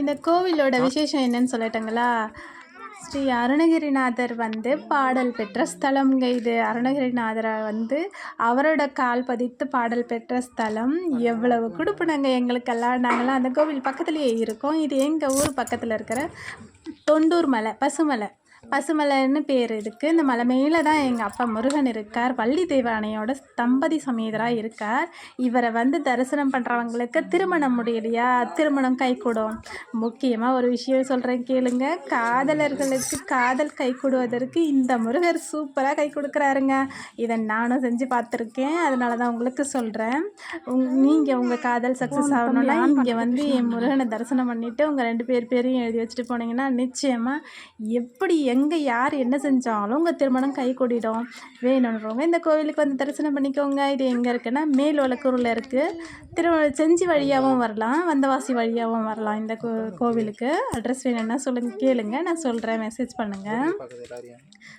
இந்த கோவிலோட விசேஷம் என்னன்னு சொல்லட்டுங்களா? ஸ்ரீ அருணகிரிநாதர் வந்து பாடல் பெற்ற ஸ்தலம்ங்க இது. அருணகிரிநாதரை வந்து அவரோட கால் பதித்து பாடல் பெற்ற ஸ்தலம். எவ்வளவு கொடுப்பினங்க எங்களுக்கெல்லாம். நாங்களாம் அந்த கோவில் பக்கத்துலேயே இருக்கோம். இது எங்கள் ஊர் பக்கத்தில் இருக்கிற தொண்டூர் மலை பசுமலை. பசுமலைன்னு பேர் இதுக்கு இந்த மலை மேலே தான் எங்கள் அப்பா முருகன் இருக்கார். வள்ளி தெய்வானையோட தம்பதி சமேதராக இருக்கார். இவரை வந்து தரிசனம் பண்ணுறவங்களுக்கு திருமணம் முடியலையா? திருமணம் கைகூடும். முக்கியமாக ஒரு விஷயம் சொல்கிறேன் கேளுங்க. காதலர்களுக்கு காதல் கை கூடுவதற்கு இந்த முருகர் சூப்பராக கை கொடுக்குறாருங்க. இதை நானும் செஞ்சு பார்த்துருக்கேன். அதனால தான் உங்களுக்கு சொல்கிறேன் உங் நீங்கள் உங்கள் காதல் சக்ஸஸ் ஆகணும்னா இங்கே வந்து என் முருகனை தரிசனம் பண்ணிவிட்டு உங்கள் ரெண்டு பேர் பேரையும் எழுதி வச்சுட்டு போனீங்கன்னா நிச்சயமாக எப்படி எங்கே யார் என்ன செஞ்சாலும் உங்கள் திருமணம் கை கூடிடும் வேணுன்றவங்க இந்த கோவிலுக்கு வந்து தரிசனம் பண்ணிக்கோங்க. இது எங்கே இருக்குன்னா மேல் வழக்கூரில் இருக்குது திரு செஞ்சி வழியாகவும் வரலாம். வந்தவாசி வழியாகவும் வரலாம் இந்த கோ கோவிலுக்கு. அட்ரஸ் வேணும்னா சொல்லுங்கள் கேளுங்க. நான் சொல்கிறேன் மெசேஜ் பண்ணுங்கள்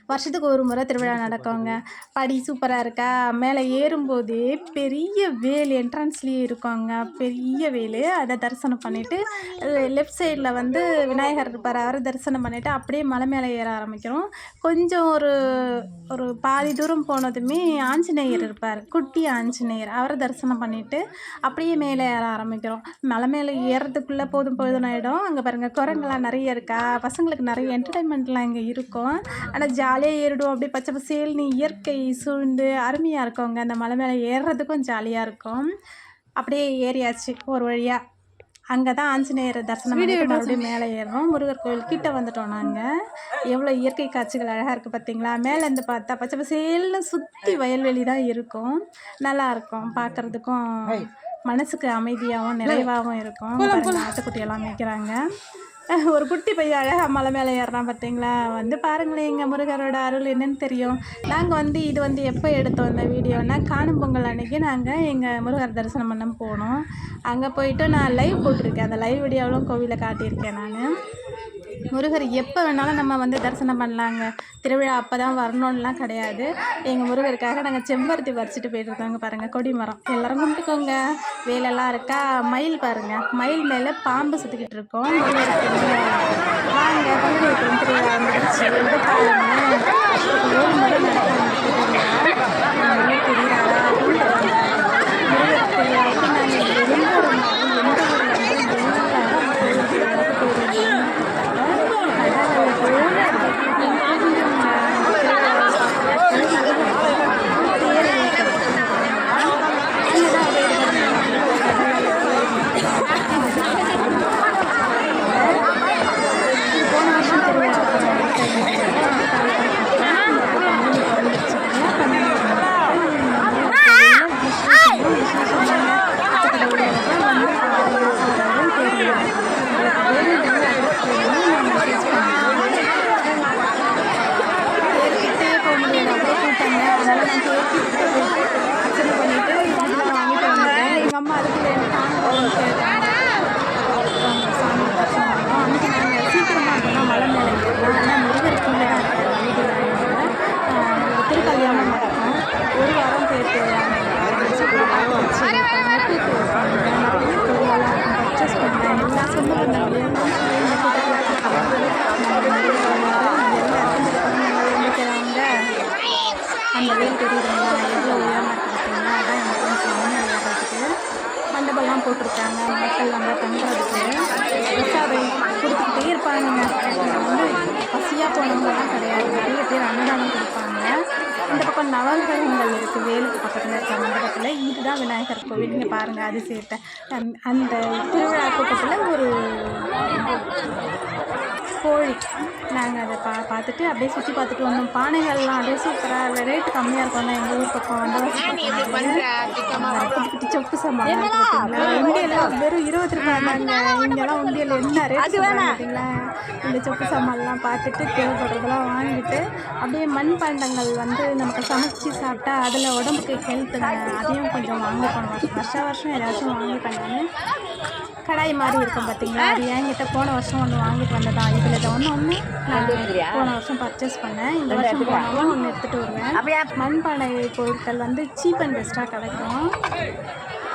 வருஷத்துக்கு ஒரு முறை திருவிழா நடக்குங்க. படி சூப்பராக இருக்கா? மேலே ஏறும்போதே பெரிய வேல் என்ட்ரன்ஸ்லேயே இருக்கோங்க. பெரிய வேல். அதை தரிசனம் பண்ணிவிட்டு லெஃப்ட் சைடில் வந்து விநாயகர் இருப்பார். அவரை தரிசனம் பண்ணிவிட்டு அப்படியே மலை மேலே ஏற ஆரம்பிக்கிறோம். கொஞ்சம் ஒரு ஒரு பாதி தூரம் போனதுமே ஆஞ்சநேயர் இருப்பார். குட்டி ஆஞ்சநேயர். அவரை தரிசனம் பண்ணிவிட்டு அப்படியே மேலே ஏற ஆரம்பிக்கிறோம். மலை மேலே ஏறுறதுக்குள்ளே போதும் போதும் ஆகிடும் அங்கே பாருங்கள் குரங்கெல்லாம் நிறைய இருக்கா? பசங்களுக்கு நிறைய என்டர்டைன்மெண்ட்லாம் இங்கே இருக்கும். ஆனால் ஜாலியாக ஏறிடுவோம் அப்படியே பச்சை பசேல்னு இயற்கை சூழ்ந்து அருமையாக இருக்கும் அங்கே. அந்த மலை மேலே ஏறுறதுக்கும் ஜாலியாக இருக்கும். அப்படியே ஏறியாச்சு ஒரு வழியாக அங்கே தான் ஆஞ்சநேயர் தரிசனம் பண்ணிட்டு மறுபடியும் மேலே ஏறுறோம். முருகர் கோவில் கிட்ட வந்துட்டோம் நாங்கள் எவ்வளோ இயற்கை காட்சிகள் அழகாக இருக்குது பார்த்தீங்களா மேலேருந்து பார்த்தா பச்சை பசேல்னு சுற்றி வயல்வெளி தான் இருக்கும். நல்லா இருக்கும். பார்க்குறதுக்கும் மனசுக்கு அமைதியாகவும் நிறைவாகவும் இருக்கும். பாருங்க, ஆட்டுக்குட்டியெல்லாம் மேய்க்கிறாங்க. ஒரு குட்டி பையன் அழகாக மலை மேலே ஏறுறான் பார்த்தீங்களா வந்து பாருங்களேன் எங்கள் முருகரோட அருள் என்னன்னு தெரியும். நாங்கள் வந்து இது வந்து எப்போ எடுத்தோம் இந்த வீடியோனா காணும் பொங்கல் அன்னைக்கு நாங்கள் எங்கள் முருகர் தரிசனம் பண்ண போனோம். அங்கே போயிட்டு நான் லைவ் போட்டிருக்கேன். அந்த லைவ் வீடியோவிலும் கோவிலை காட்டியிருக்கேன் நான். முருகர் எப்போ வேணாலும் நம்ம வந்து தரிசனம் பண்ணலாங்க. திருவிழா அப்போ தான் வரணும்லாம் கிடையாது. எங்கள் முருகருக்காக நாங்கள் செம்பருத்தி பறிச்சுட்டு போயிட்டுருக்கோங்க பாருங்கள் கொடி மரம். எல்லோரும் கும்பிட்டுக்கோங்க. வேலெல்லாம் இருக்கா? மயில் பாருங்கள் மயில் மேலே பாம்பு சுற்றிக்கிட்டு இருக்கோம். வாங்க திருவிழா வந்துருச்சு இது பாருங்க வருஷத்துக்கு ஒரு முறை நடக்கும் இந்த திருவிழா உங்களுக்கு தெரியாதா அப்படின்னு பாருங்க. முருகர் திருவிழாவுக்கு நாங்கள் எந்த ஒரு நாளும் எந்த ஊரில் இருந்து எல்லாரும் முருகர் திருவிழாவுக்கு போயிருந்தோம் தேர்க்கிட்டே போக முடியாது அவ்வளோ கூட்டங்க அதனால நான் தேர்க்கிட்ட போயிட்டு அர்ச்சனை பண்ணிட்டு இதெல்லாம் வாங்கிட்டு வந்துட்டேன் எங்கள் அம்மா அதுக்கு வேண்டி தாங்க கேட்டாங்க அப்புறம் சாமி தரிசனம் பண்ணோம் அன்றைக்கி நாங்கள் சீக்கிரமாக இருந்தோம் மலை மேலே ஏறலாம் ஆனால் முருகர் கீழே தான் இருக்கார் வீடு நாங்கள் திருக்கல்யாணம் நடக்கும் ஒரு வாரம் போயிட்டு பர்ச்சேஸ் பண்ணேன் எல்லா சொந்த பந்தங்களையும் இந்த கூட்டத்தில் அந்த வேல் தெரியுதுங்களா? எவ்வளோ உயரமாக இருக்குது அதான் எனக்கு ஃப்ரெண்ட்ஸ் சாமி விளையாடுறதுக்கு மண்டபம்லாம் போட்டிருக்காங்க. மக்கள் அங்கே தங்குறதுக்கு பிரசாதம் கொடுத்துக்கிட்டே இருப்பாங்க. வந்து பசியாக போனவங்கலாம் கிடையாது. நிறைய பேர் அன்னதானம் கொடுப்பாங்க. இந்த பக்கம் நவகிரகங்கள் இருக்குது வேலுக்கு பக்கத்தில் இருக்க மண்டபத்தில். இதுதான் விநாயகர் கோவில். நீங்கள் பாருங்கள் அதிசயத்தை. அந்த- அந்த திருவிழா கூட்டத்தில் ஒரு கோழி. நாங்கள் அதை பா பார்த்துட்டு அப்படியே சுற்றி பார்த்துட்டு வந்தோம். பானைகள்லாம் அப்படியே சூப்பராக ரேட்டு கம்மியாக இருக்கும் தான் எங்கள் ஊர் பக்கம். வந்து குட்டி குட்டி சொப்பு பார்த்தீங்களா இந்தியாவில் வெறும் இருபது ரூபாய் தாங்க. இங்கெல்லாம் உண்டியல் என்ன ரேட் பார்த்தீங்களா? இந்த சொப்பு சாமான்லாம் பார்த்துட்டு தேவைப்படுறதெல்லாம் வாங்கிட்டு அப்படியே மண்பாண்டங்கள் வந்து நமக்கு சமைச்சு சாப்பிட்டா அதில் உடம்புக்கு ஹெல்த்துங்க அதையும் கொஞ்சம் வாங்கி பண்ணுவோம் வருஷம் வருஷம் ஏதாச்சும் வாங்கிப்பேன் நான் கடாய் மாதிரி இருக்கும் பார்த்தீங்களா அது என்கிட்ட போன வருஷம் ஒன்று வாங்கிட்டு வந்ததா. இதில் இதை ஒன்று ஒன்று நான் போன வருஷம் பர்ச்சேஸ் பண்ணேன். இந்த வருஷம் போனாலும் ஒன்று எடுத்துகிட்டு வருவேன். மண்பானை பொருட்கள் வந்து சீப் அண்ட் பெஸ்ட்டாக கிடைக்கும்.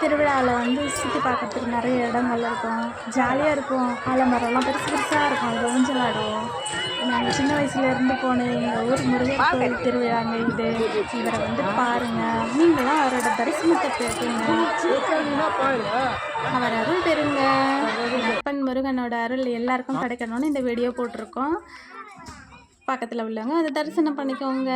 திருவிழாவில் வந்து சுற்றி பார்க்கறதுக்கு நிறைய இடங்கள் இருக்கும். ஜாலியாக இருக்கும். ஆலமரம்லாம் பெருசு பெருசாக இருக்கும். அதில் ஊஞ்சல் ஆடுவோம். நாங்கள் சின்ன வயசுலேருந்து போன எங்கள் ஊர் முருகன் கோயில் திருவிழாங்க இது. இவரை வந்து பாருங்கள் நீங்களாம் அவரோட தரிசனத்தை பெறுங்க அவர் அருள் பெறுங்க. அப்பன் முருகனோட அருள் எல்லாருக்கும் கிடைக்கணும்னு இந்த வீடியோ போட்டிருக்கோம். பக்கத்தில் உள்ளவங்க அதை தரிசனம் பண்ணிக்கோங்க.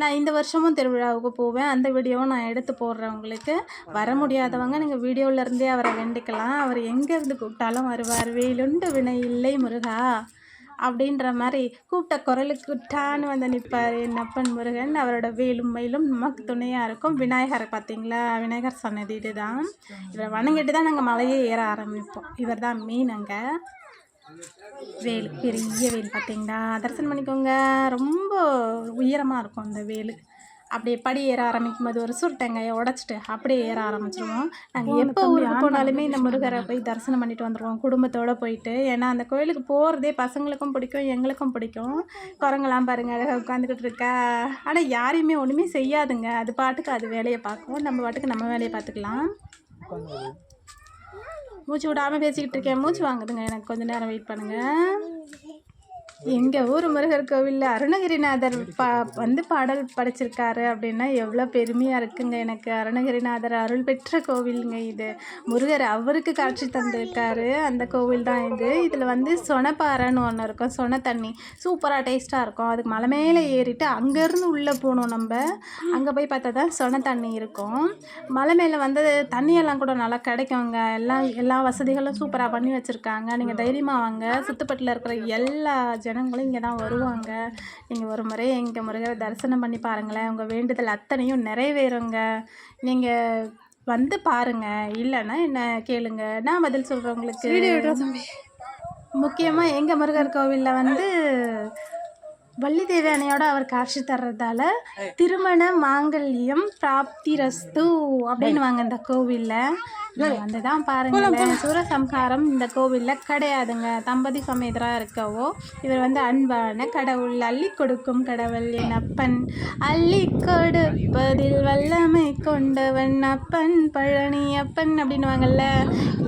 நான் இந்த வருஷமும் திருவிழாவுக்கு போவேன். அந்த வீடியோவும் நான் எடுத்து போடுறேன் உங்களுக்கு. வர முடியாதவங்க நீங்கள் வீடியோவிலேருந்தே அவரை வேண்டிக்கலாம். அவர் எங்கேருந்து கூப்பிட்டாலும் வருவார். வேலுண்டு வினை இல்லை முருகா அப்படின்ற மாதிரி கூப்பிட்ட குரலுக்கு டான்னு வந்து நிற்பார் நப்பன் முருகன் அவரோட வேலும் மயிலும் நமக்கு துணையாக இருக்கும். விநாயகர் பார்த்தீங்களா? விநாயகர் சன்னதி இதுதான். இவரை வணங்கிட்டு தான் நாங்கள் மலையே ஏற ஆரம்பிப்போம். இவர் தான் மீன் அங்கே. வேல் பெரிய வேல் பார்த்தீங்களா தரிசனம் பண்ணிக்கோங்க. ரொம்ப உயரமாக இருக்கும் அந்த வேல். அப்படியே படி ஏற ஆரம்பிக்கும் போது ஒரு சுருட்டங்காயை உடச்சிட்டு அப்படியே ஏற ஆரம்பிச்சிருவோம். நாங்கள் எப்போ ஊருக்கு போனாலுமே இந்த முருகரை போய் தரிசனம் பண்ணிட்டு வந்துடுவோம் குடும்பத்தோடு போயிட்டு. ஏன்னா அந்த கோயிலுக்கு போகிறதே பசங்களுக்கும் பிடிக்கும் எங்களுக்கும் பிடிக்கும். குரங்கெல்லாம் பாருங்க அழகாக உட்காந்துக்கிட்டு இருக்கா. ஆனால் யாரையுமே ஒன்றுமே செய்யாதுங்க. அது பாட்டுக்கு அது வேலையை பார்க்கும். நம்ம பாட்டுக்கு நம்ம வேலையை பார்த்துக்கலாம். மூச்சு விடாமல் பேசிக்கிட்டு இருக்கேன். மூச்சு வாங்குதுங்க. எனக்கு கொஞ்ச நேரம் வெயிட் பண்ணுங்கள் எங்கள் ஊர் முருகர் கோவிலில் அருணகிரிநாதர் பா வந்து பாடல் படைச்சிருக்காரு அப்படின்னா எவ்வளோ பெருமையாக இருக்குங்க எனக்கு. அருணகிரிநாதர் அருள் பெற்ற கோவிலுங்க இது. முருகர் அவருக்கு காட்சி தந்திருக்காரு. அந்த கோவில் தான் இது. இதில் வந்து சொனப்பாறைன்னு ஒன்று இருக்கும். சொன தண்ணி. சூப்பராக டேஸ்ட்டாக இருக்கும். அதுக்கு மலை மேலே ஏறிட்டு அங்கேருந்து உள்ளே போகணும் நம்ம. அங்கே போய் பார்த்தா தான் சொன தண்ணி இருக்கும். மலை மேலே வந்து தண்ணியெல்லாம் கூட நல்லா கிடைக்குங்க. எல்லாம் எல்லா வசதிகளும் சூப்பராக பண்ணி வச்சுருக்காங்க. நீங்கள் தைரியமாக வாங்க. சுத்துப்பட்டில் இருக்கிற எல்லா ஜனங்களும் இங்கே தான் வருவாங்க. நீங்கள் ஒரு முறை எங்கள் முருகரை தரிசனம் பண்ணி பாருங்களேன். உங்கள் வேண்டுதல் அத்தனையும் நிறைவேறுங்க. நீங்கள் வந்து பாருங்கள் இல்லைன்னா என்ன கேளுங்க. நான் பதில் சொல்கிறேன் உங்களுக்கு. முக்கியமாக எங்கள் முருகர் கோவிலில் வந்து வள்ளி தேவயானையோட அவர் காட்சி தர்றதால திருமண மாங்கல்யம் பிராப்தி ரஸ்து அப்படின்னு வாங்க இந்த கோவிலில். வந்து தான் பாருங்களேன் சூரசம்ஹாரம் இந்த கோவிலில் கிடையாதுங்க. தம்பதி சமேதராக இருக்கவோ இவர் வந்து அன்பான கடவுள் அள்ளி கொடுக்கும் கடவுள் என் அப்பன். அள்ளி கொடுப்பதில் கொண்டவன் அப்பன் பழனி அப்பன் அப்படின்வாங்கல்ல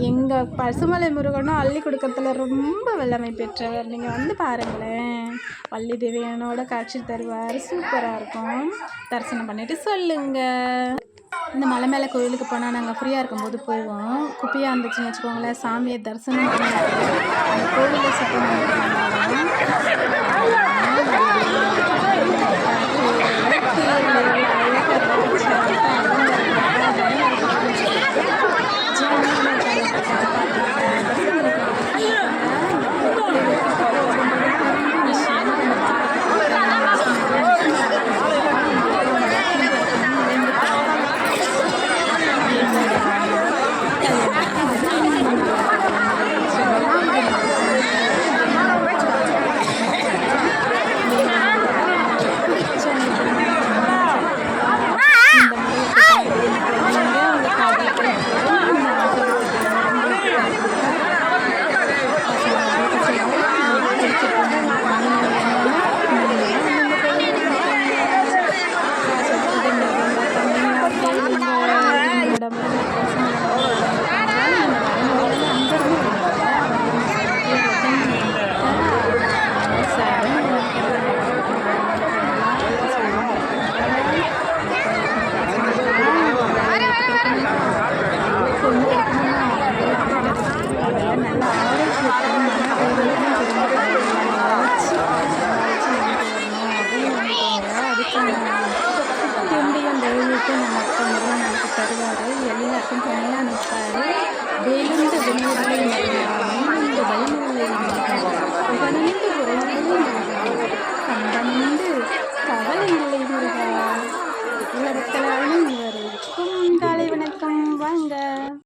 எங்கள் பசுமலை முருகனும் அள்ளி கொடுக்கறதுல ரொம்ப வல்லமை பெற்றவர். நீங்கள் வந்து பாருங்களேன். வள்ளி தேவியனோட காட்சி தருவார். சூப்பராக இருக்கும். தரிசனம் பண்ணிட்டு சொல்லுங்கள் இந்த மலை மேலே கோயிலுக்கு போனால் நாங்கள் ஃப்ரீயாக இருக்கும்போது போவோம். குப்பையாக இருந்துச்சுன்னு வச்சுக்கோங்களேன். சாமியை தரிசனம் பண்ணிட்டு அந்த கோவிலை சுத்தம்